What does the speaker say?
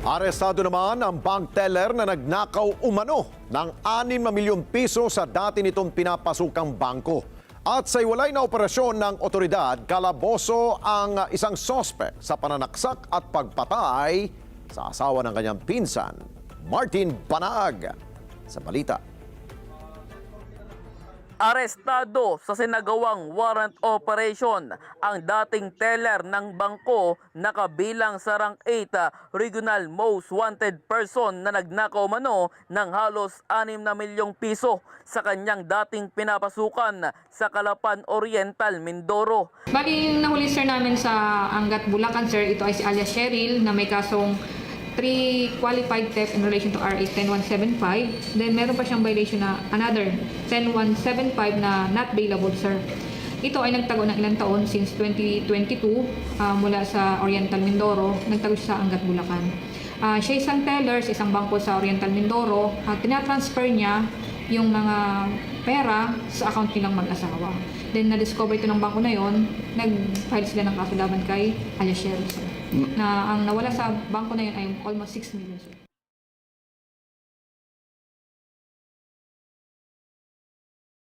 Arestado naman ang bank teller na nagnakaw umano ng 6 na milyong piso sa dati nitong pinapasukang bangko. At sa iwalay na operasyon ng otoridad, kalaboso ang isang sospek sa pananaksak at pagpatay sa asawa ng kanyang pinsan, Martin Banag. Sa balita. Arestado sa sinagawang warrant operation ang dating teller ng bangko na kabilang sa rank 8 regional most wanted person na nagnakaw mano ng halos 6 na milyong piso sa kanyang dating pinapasukan sa Calapan Oriental, Mindoro. Bali, yung nahuli sir namin sa Angat Bulacan sir, ito ay si alias Cheryl na may kasong 3 qualified theft in relation to RA 10175. Then meron pa siyang violation na another 10175 na not bailable sir. Ito ay nagtago ng ilang taon since 2022 ah, mula sa Oriental Mindoro, nagtago siya sa Angat Bulacan. Ah, siya isang teller sa isang bangko sa Oriental Mindoro at tinatransfer niya yung mga pera sa account nilang mag-asawa. Then, na-discover ito ng bangko na yon, nag-file sila ng kaso laban kay alias sir. Na ang nawala sa bangko na yun ay almost 6 million, sir.